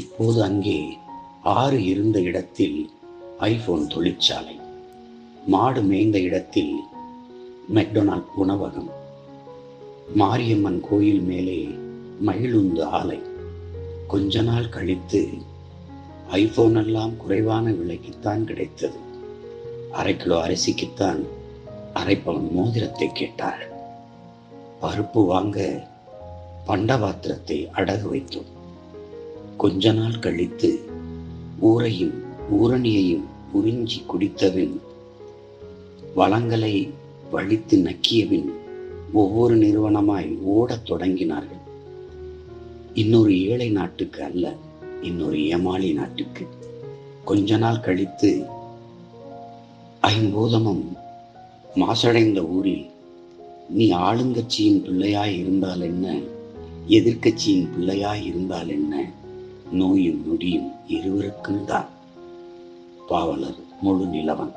இப்போது அங்கே ஆறு இருந்த இடத்தில் ஐபோன் தொழிற்சாலை மாடு மேய்ந்த இடத்தில் மெக்டொனால்ட் உணவகம் மாரியம்மன் கோயில் மேலே மகிழுந்து ஆலை. கொஞ்ச நாள் கழித்து ஐபோன் எல்லாம் குறைவான விலைக்குத்தான் கிடைத்தது. அரை கிலோ அரிசிக்குத்தான் அரை பவுன் மோதிரத்தை கேட்டார் பருப்பு வாங்க பண்டபாத்திரத்தை அடகு வைத்தோம். கொஞ்ச நாள் கழித்து ஊரையும் ஊரணியையும் உறிஞ்சி குடித்தபின் வளங்களை வழித்து நக்கியபின் ஒவ்வொரு நிறுவனமாய் ஓடத் தொடங்கினார்கள். இன்னொரு ஏழை நாட்டுக்கு அல்ல இன்னொரு ஏமாளி நாட்டுக்கு. கொஞ்ச நாள் கழித்து ஐம்பூதமும் மாசடைந்த ஊரில் நீ ஆளுங்கட்சியின் பிள்ளையாய் இருந்தால் என்ன? எதிர்க்கட்சியின் பிள்ளையாய் இருந்தால் என்ன? நோயும் நொடியும் இருவருக்கும் தான் பாவலர் முழு நிலவன்.